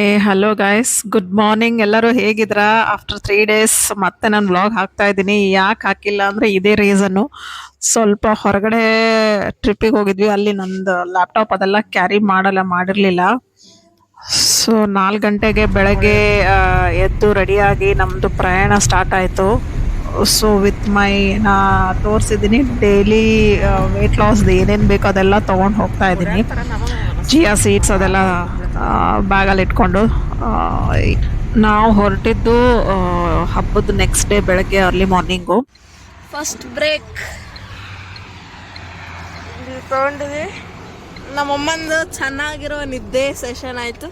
ಏ hello guys good morning ಎಲ್ಲರೂ ಹೇಗಿದ್ರಾ? After three days ಮತ್ತೆ ನಾನು ವ್ಲಾಗ್ ಹಾಕ್ತಾ ಇದ್ದೀನಿ. ಯಾಕೆ ಹಾಕಿಲ್ಲ ಅಂದರೆ ಇದೇ ರೀಸನ್ನು ಸ್ವಲ್ಪ ಹೊರಗಡೆ ಟ್ರಿಪ್ಪಿಗೆ ಹೋಗಿದ್ವಿ. ಅಲ್ಲಿ ನಂದು ಲ್ಯಾಪ್ಟಾಪ್ ಅದೆಲ್ಲ ಕ್ಯಾರಿ ಮಾಡಲ್ಲ ಮಾಡಿರಲಿಲ್ಲ. ಸೊ ನಾಲ್ಕು ಗಂಟೆಗೆ ಬೆಳಗ್ಗೆ ಎದ್ದು ರೆಡಿಯಾಗಿ ನಮ್ಮದು ಪ್ರಯಾಣ ಸ್ಟಾರ್ಟ್ ಆಯಿತು. ಸೊ ವಿತ್ ಮೈ ನಾ ತೋರಿಸಿದ್ದೀನಿ ಡೈಲಿ ವೆಯ್ಟ್ ಲಾಸ್ದು ಏನೇನು ಬೇಕೋ ಅದೆಲ್ಲ ತೊಗೊಂಡು ಹೋಗ್ತಾ ಇದ್ದೀನಿ. ಜಿಯಾ ಸೀಡ್ಸ್ ಅದೆಲ್ಲ ಬ್ಯಾಗಲ್ಲಿ ಇಟ್ಕೊಂಡು ಆ, ನಾವು ಹೊರಟಿದ್ದು ಹಬ್ಬದ ನೆಕ್ಸ್ಟ್ ಡೇ ಬೆಳಗ್ಗೆ ಅರ್ಲಿ ಮಾರ್ನಿಂಗು ಫಸ್ಟ್ ಬ್ರೇಕ್ ತಗೊಂಡಿದ್ವಿ. ನಮ್ಮಮ್ಮಂದು ಚೆನ್ನಾಗಿರೋ ನಿದ್ದೆ ಸೆಷನ್ ಆಯ್ತು.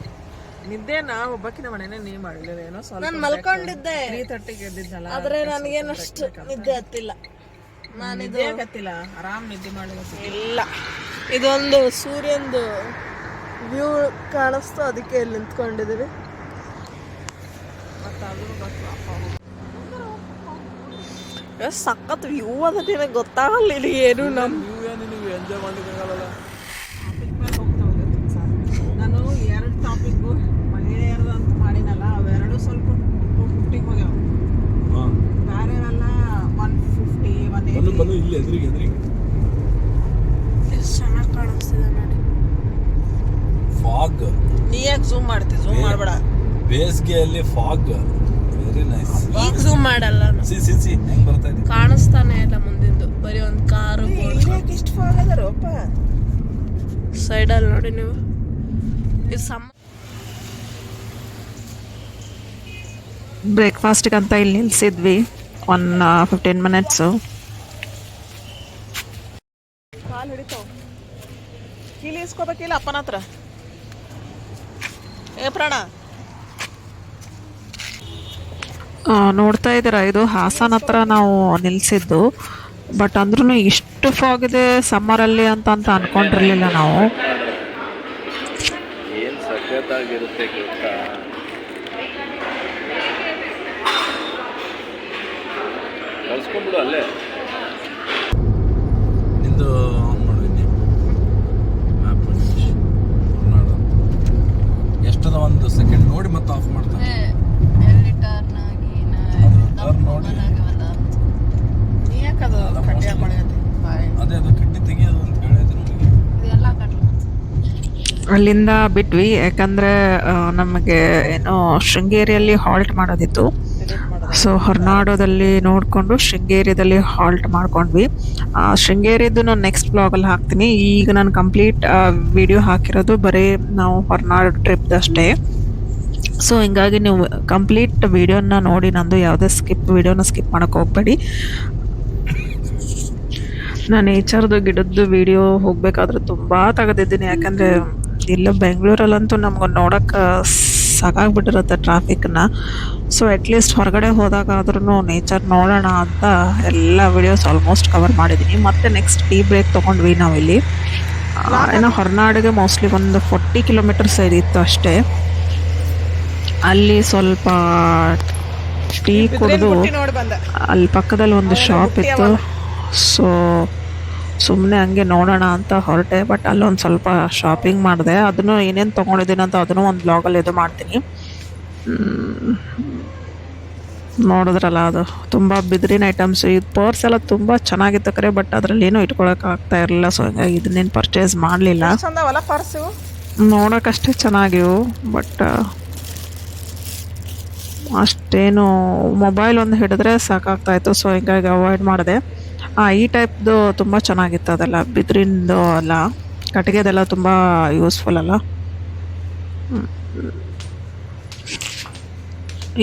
ನಿದ್ದೆ ನಾವು ಒಬ್ಬಕ್ಕಿನ ಮನೇನೆ ನೀ ಮಾಡಲಿಲ್ಲ ಏನೋ ನಾನು ಮಲ್ಕೊಂಡಿದ್ದೆ. ತ್ರೀ ತರ್ಟಿಗೆ ಎದ್ದಿದ್ದಲ್ಲ ಆದ್ರೆ ನನಗೇನಷ್ಟು ನಿದ್ದೆ ಹತ್ತಿಲ್ಲ. ನಾನು ನಿದ್ದೆ ಹತ್ತಿಲ್ಲ? ಆರಾಮ್ ನಿದ್ದೆ ಮಾಡಿದ ಇಲ್ಲ. ಇದೊಂದು ಸೂರ್ಯಂದು ವ್ಯೂ ಕಾಣಿಸ್ತು ಅದಕ್ಕೆ ಇಲ್ಲಿ ನಿಂತ್ಕೊಂಡಿದ್ದೀವಿ. ಸಖತ್ ವ್ಯೂ ಅದ ನಿನಗೆ ಗೊತ್ತಾಗಲ್ಲ ಇಲ್ಲಿ ಏನು ನಮ್ಮ ಎಂಜಾಯ್ ಮಾಡ್ಲಿಕ್ಕಾಗಲ್ಲ ನಾನು ಎರಡು ಟಾಪಿಕ್ ಮಹಿಳೆಯರದು ಅಂತ ಮಾಡಿನಲ್ಲ ಅವೆರಡು ಸ್ವಲ್ಪ ಟು ಫಿಫ್ಟಿಗೆ ಹೋಗ್ಯಾವ. ಬೇರೆವೆಲ್ಲ ಒನ್ ಫಿಫ್ಟಿ ಒನ್ ಬನ್ನು ಇಲ್ಲಿ ಎದುರಿಗೆ ಎದುರಿಗೆ ಎಷ್ಟು ಚೆನ್ನಾಗಿ ಕಾಣಿಸ್ತಿದೆ ನೋಡಿ ಫಾಗ್ ನೀ ಯಾಕೆ ಝೂಮ್ ಮಾಡ್ತಿ ಝೂಮ್ ಮಾಡಬೇಡ ಬೇಸಿಗೆಯಲ್ಲಿ ಫಾಗ್ ವೆರಿ ನೈಸ್ ಈಗ ಝೂಮ್ ಮಾಡಲ್ಲ ನಾನು. ಸಿ ಸಿ ಸಿ ಹೆಂಗ್ ಬರ್ತಾ ಇದೆ? ಕಾಣಿಸ್ತಾನೆ ಇಲ್ಲ ಮುಂದಿಂದು. ಬರೀ ಒಂದು ಕಾರು ಇಷ್ಟು ಫಾಗ್ ಸೈಡ್ ಅಲ್ಲಿ ನೋಡಿ ನೀವು. ಇದು ಸಮ್ ಬ್ರೇಕ್ಫಾಸ್ಟ್ಗೆ ಅಂತ ಇಲ್ಲಿ ನಿಲ್ಸಿದ್ವಿ. ಒನ್ ಫಿಫ್ಟೀನ್ ಮಿನಿಟ್ಸು ಕಾಲು ಹಿಡಿತಾವ ಕೀಲಿ ಇಸ್ಕೋಬೇಕಿಲ್ಲ ಅಪ್ಪನ ಹತ್ರ? ಏ ಪ್ರಾಣ. ನೋಡ್ತಾ ಇದ್ದೀರಾ? ಇದು ಹಾಸನ ಹತ್ರ ನಾವು ನಿಲ್ಸಿದ್ದು. ಬಟ್ ಅಂದ್ರೂ ಇಷ್ಟು ಫಾಗ್ ಇದೆ ಸಮ್ಮರಲ್ಲಿ ಅಂತ ಅಂತ ಅನ್ಕೊಂಡಿರ್ಲಿಲ್ಲ ನಾವು. ನಿಂದು ಎಷ್ಟದ ಒಂದು ಸೆಕೆಂಡ್ ನೋಡಿ ಮತ್ತೆ ಆಫ್ ಮಾಡ್ತಾನೆ. ಅಲ್ಲಿಂದ ಬಿಟ್ವಿ ಯಾಕಂದ್ರೆ ನಮಗೆ ಏನು ಶೃಂಗೇರಿಯಲ್ಲಿ ಹಾಲ್ಟ್ ಮಾಡೋದಿತ್ತು. ಸೊ ಹೊರನಾಡೋದಲ್ಲಿ ನೋಡಿಕೊಂಡು ಶೃಂಗೇರಿಯಲ್ಲಿ ಹಾಲ್ಟ್ ಮಾಡ್ಕೊಂಡ್ವಿ. ಆ, ಶೃಂಗೇರಿದು ನಾನು ನೆಕ್ಸ್ಟ್ ಬ್ಲಾಗಲ್ಲಿ ಹಾಕ್ತೀನಿ. ಈಗ ನಾನು ಕಂಪ್ಲೀಟ್ ವಿಡಿಯೋ ಹಾಕಿರೋದು ಬರೀ ನಾವು ಹೊರನಾಡು ಟ್ರಿಪ್ದಷ್ಟೇ ಸೊ ಹಿಂಗಾಗಿ ನೀವು ಕಂಪ್ಲೀಟ್ ವಿಡಿಯೋನ ನೋಡಿ, ನಂದು ಯಾವುದೇ ಸ್ಕಿಪ್ ವಿಡಿಯೋನ ಸ್ಕಿಪ್ ಮಾಡೋಕೆ ಹೋಗಬೇಡಿ. ನಾನು ನೇಚರ್ದು, ಗಿಡದ್ದು ವಿಡಿಯೋ ಹೋಗ್ಬೇಕಾದ್ರೆ ತುಂಬ ತೆಗೆದಿದ್ದೀನಿ. ಯಾಕಂದರೆ ಇಲ್ಲ ಬೆಂಗಳೂರಲ್ಲಂತೂ ನಮ್ಗೆ ನೋಡೋಕೆ ಸಾಕಾಗ್ಬಿಟ್ಟಿರುತ್ತೆ ಟ್ರಾಫಿಕ್ನ ಸೊ ಅಟ್ಲೀಸ್ಟ್ ಹೊರಗಡೆ ಹೋದಾಗಾದ್ರೂ ನೇಚರ್ ನೋಡೋಣ ಅಂತ ಎಲ್ಲ ವಿಡಿಯೋಸ್ ಆಲ್ಮೋಸ್ಟ್ ಕವರ್ ಮಾಡಿದ್ದೀನಿ. ಮತ್ತೆ ನೆಕ್ಸ್ಟ್ ಟೀ ಬ್ರೇಕ್ ತೊಗೊಂಡ್ವಿ ನಾವಿಲ್ಲಿ. ಏನೋ ಹೊರನಾಡಿಗೆ ಮೋಸ್ಟ್ಲಿ ಒಂದು ಫೋರ್ಟಿ ಕಿಲೋಮೀಟರ್ಸ್ ಇತ್ತು ಅಷ್ಟೇ. ಅಲ್ಲಿ ಸ್ವಲ್ಪ ಟೀ ಕುಡಿದು ಅಲ್ಲಿ ಪಕ್ಕದಲ್ಲಿ ಒಂದು ಶಾಪ್ ಇತ್ತು. ಸೊ ಸುಮ್ಮನೆ ಹಂಗೆ ನೋಡೋಣ ಅಂತ ಹೊರಟೆ ಬಟ್ ಅಲ್ಲೊಂದು ಸ್ವಲ್ಪ ಶಾಪಿಂಗ್ ಮಾಡಿದೆ. ಅದನ್ನು ಏನೇನು ತೊಗೊಂಡಿದ್ದೀನಿ ಅಂತ ಅದನ್ನು ಒಂದು ಬ್ಲಾಗಲ್ಲಿ ಇದು ಮಾಡ್ತೀನಿ. ನೋಡಿದ್ರಲ್ಲ ಅದು. ತುಂಬ ಬಿದ್ರಿನ ಐಟಮ್ಸ್ ಇದು ಪರ್ಸ್ ಎಲ್ಲ ತುಂಬ ಚೆನ್ನಾಗಿತ್ತು ಕರೆ ಬಟ್ ಅದರಲ್ಲಿ ಏನೂ ಇಟ್ಕೊಳಕ್ಕೆ ಆಗ್ತಾ ಇರಲಿಲ್ಲ. ಸೊ ಹಂಗಾಗಿ ಇದನ್ನೇನು ಪರ್ಚೇಸ್ ಮಾಡಲಿಲ್ಲ. ನೋಡೋಕ್ಕಷ್ಟೇ ಚೆನ್ನಾಗಿವು ಬಟ್ ಅಷ್ಟೇನು ಮೊಬೈಲ್ ಒಂದು ಹಿಡಿದ್ರೆ ಸಾಕಾಗ್ತಾಯಿತ್ತು. ಸೊ ಹಿಂಗಾಗಿ ಅವಾಯ್ಡ್ ಮಾಡಿದೆ. ಈ ಟೈಪ್ದು ತುಂಬ ಚೆನ್ನಾಗಿತ್ತು ಅದೆಲ್ಲ. ಬಿದ್ರಿಂದು ಅಲ್ಲ. ಕಟ್ಟಿಗೆದೆಲ್ಲ ತುಂಬ ಯೂಸ್ಫುಲ್ ಅಲ್ಲ.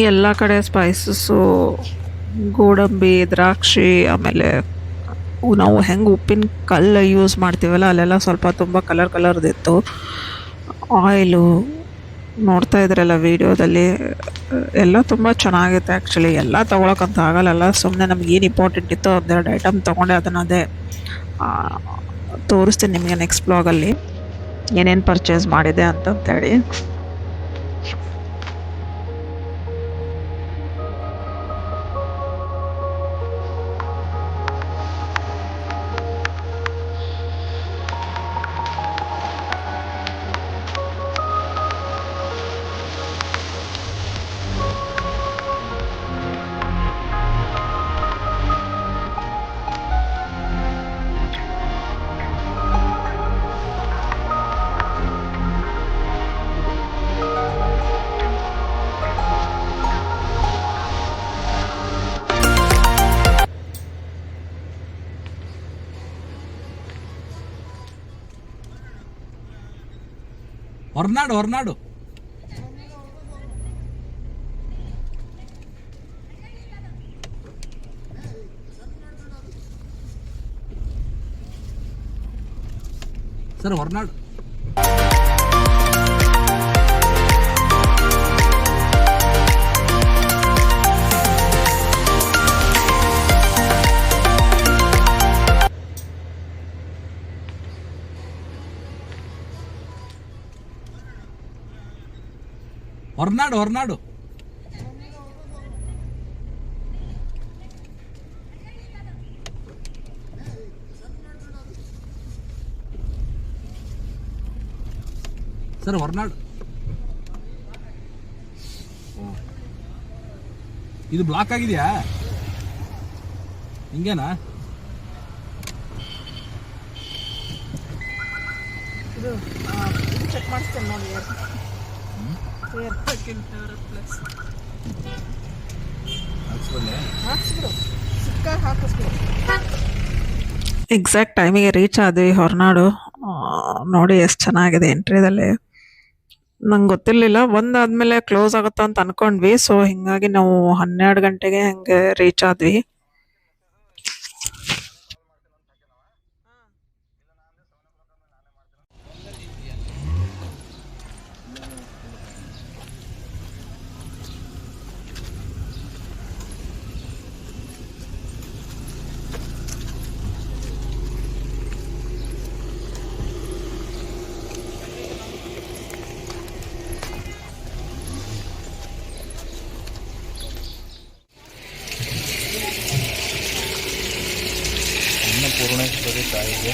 ಎಲ್ಲ ಕಡೆ ಸ್ಪೈಸಸ್ಸು ಗೋಡಂಬಿ, ದ್ರಾಕ್ಷಿ, ಆಮೇಲೆ ನಾವು ಹೆಂಗೆ ಉಪ್ಪಿನ ಕಲ್ಲು ಯೂಸ್ ಮಾಡ್ತೀವಲ್ಲ, ಅಲ್ಲೆಲ್ಲ ಸ್ವಲ್ಪ ತುಂಬ ಕಲರ್ ಕಲರ್ದಿತ್ತು ಆಯಿಲು ನೋಡ್ತಾ ಇದ್ರಲ್ಲ ವೀಡಿಯೋದಲ್ಲಿ, ಎಲ್ಲ ತುಂಬ ಚೆನ್ನಾಗಿತ್ತು ಆ್ಯಕ್ಚುಲಿ ಎಲ್ಲ ತೊಗೊಳಕ್ಕಂತ ಆಗಲ್ಲ ಸುಮ್ಮನೆ ನಮ್ಗೆ ಏನು ಇಂಪಾರ್ಟೆಂಟ್ ಇತ್ತು ಒಂದೆರಡು ಐಟಮ್ ತೊಗೊಂಡೆ ಅದನ್ನು ಅದೇ ತೋರಿಸ್ತೀನಿ ನಿಮಗೆ ನೆಕ್ಸ್ಟ್ ಬ್ಲಾಗಲ್ಲಿ ಏನೇನು ಪರ್ಚೇಸ್ ಮಾಡಿದೆ ಅಂತಂತೇಳಿ. ಹೊರನಾಡು ಹೊರನಾಡು. ಸರ್ ಹೊರನಾಡು. ಹೊರನಾಡು ಹೊರನಾಡು. ಸರ್ ಹೊರನಾಡು. ಇದು ಬ್ಲಾಕ್ ಆಗಿದೆಯಾ? ಹಿಂಗೇನಾ? ಇದು ಚೆಕ್ ಮಾಡಿಸ್ತೇನೆ ನೋಡಿ. ಎಕ್ಸಾಕ್ಟ್ ಟೈಮಿಗೆ ರೀಚ್ ಆದ್ವಿ ಹೊರನಾಡು. ನೋಡಿ ಎಷ್ಟು ಚೆನ್ನಾಗಿದೆ ಎಂಟ್ರಿದಲ್ಲಿ ನಂಗೆ ಗೊತ್ತಿರಲಿಲ್ಲ. ಒಂದಾದ್ಮೇಲೆ ಕ್ಲೋಸ್ ಆಗುತ್ತೆ ಅಂತ ಅನ್ಕೊಂಡ್ವಿ. ಸೊ ಹಿಂಗಾಗಿ ನಾವು ಹನ್ನೆರಡು ಗಂಟೆಗೆ ಹಂಗೆ ರೀಚ್ ಆದ್ವಿ ಅನ್ನಪೂರ್ಣೇಶ್ವರಿ ತಾಯಿಗೆ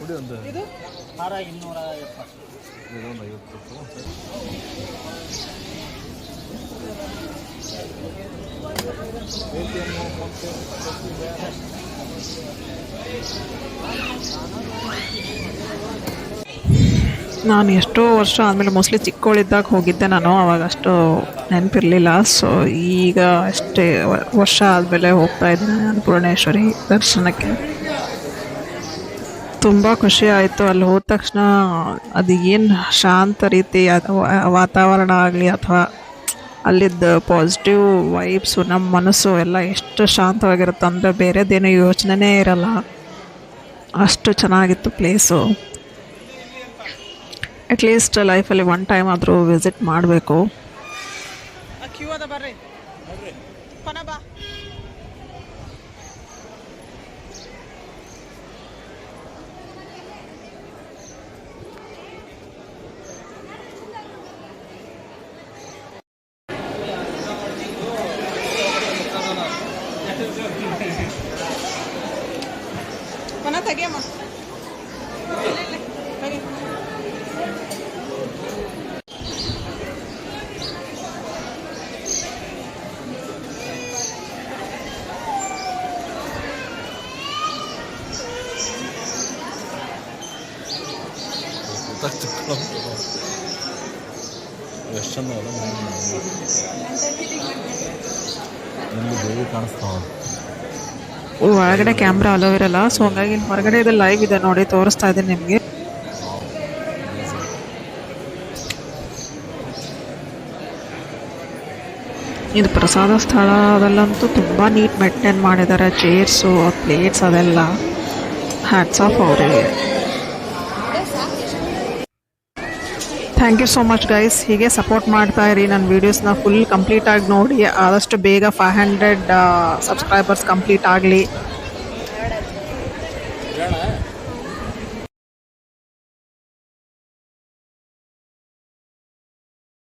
ಕುಡಿ ಒಂದು. ಇದು ಇದೊಂದು ಐವತ್ತು. ನಾನು ಎಷ್ಟೋ ವರ್ಷ ಆದಮೇಲೆ ಮೋಸ್ಟ್ಲಿ ಚಿಕ್ಕವಳಿದ್ದಾಗ ಹೋಗಿದ್ದೆ ನಾನು ಅವಾಗ ಅಷ್ಟು ನೆನಪಿರಲಿಲ್ಲ. ಸೊ ಈಗ ಅಷ್ಟೇ ವರ್ಷ ಆದಮೇಲೆ ಹೋಗ್ತಾ ಇದ್ದೀನಿ ಅನ್ನಪೂರ್ಣೇಶ್ವರಿ ದರ್ಶನಕ್ಕೆ. ತುಂಬ ಖುಷಿ ಆಯಿತು. ಅಲ್ಲಿ ಹೋದ ತಕ್ಷಣ ಅದು ಏನು ಶಾಂತ ರೀತಿ ವಾತಾವರಣ ಆಗಲಿ ಅಥವಾ ಅಲ್ಲಿದ್ದ ಪಾಸಿಟಿವ್ ವೈಬ್ಸು ನಮ್ಮ ಮನಸ್ಸು ಎಲ್ಲ ಎಷ್ಟು ಶಾಂತವಾಗಿರುತ್ತೆ ಅಂದರೆ ಬೇರೆದೇನು ಯೋಚನೆನೇ ಇರಲ್ಲ. ಅಷ್ಟು ಚೆನ್ನಾಗಿತ್ತು ಪ್ಲೇಸು ಅಟ್ಲೀಸ್ಟ್ ಲೈಫಲ್ಲಿ ಒನ್ ಟೈಮ್ ಆದರೂ ವಿಸಿಟ್ ಮಾಡಬೇಕು. ಎಷ್ಟು ಚಂದ ಅದ ಇಲ್ಲಿ ದೇವಿ ಕಾಣಿಸ್ತಾವ ಒಳಗಡೆ ಕ್ಯಾಮ್ರಾ ಅಲೋ ಇರಲ್ಲ ಸೊ ಹಂಗಾಗಿ ಹೊರಗಡೆ ಇದು ಲೈವ್ ಇದೆ ನೋಡಿ, ತೋರಿಸ್ತಾ ಇದ್ದೀನಿ ನಿಮಗೆ. ಇದು ಪ್ರಸಾದ ಸ್ಥಳ ಅದಲ್ಲಂತೂ ತುಂಬ ನೀಟ್ ಮೇಂಟೈನ್ ಮಾಡಿದ್ದಾರೆ ಚೇರ್ಸು ಪ್ಲೇಟ್ಸ್ ಅದೆಲ್ಲ. ಹ್ಯಾಟ್ಸ್ ಆಫ್ ಅವರಿಗೆ. Thank you so much guys ಹೀಗೆ ಸಪೋರ್ಟ್ ಮಾಡ್ತಾ ಇರಿ. ನನ್ನ ವೀಡಿಯೋಸ್ನ ಫುಲ್ ಕಂಪ್ಲೀಟಾಗಿ ನೋಡಿ. ಆದಷ್ಟು ಬೇಗ ಫೈವ್ ಹಂಡ್ರೆಡ್ ಸಬ್ಸ್ಕ್ರೈಬರ್ಸ್ ಕಂಪ್ಲೀಟ್ ಆಗಲಿ.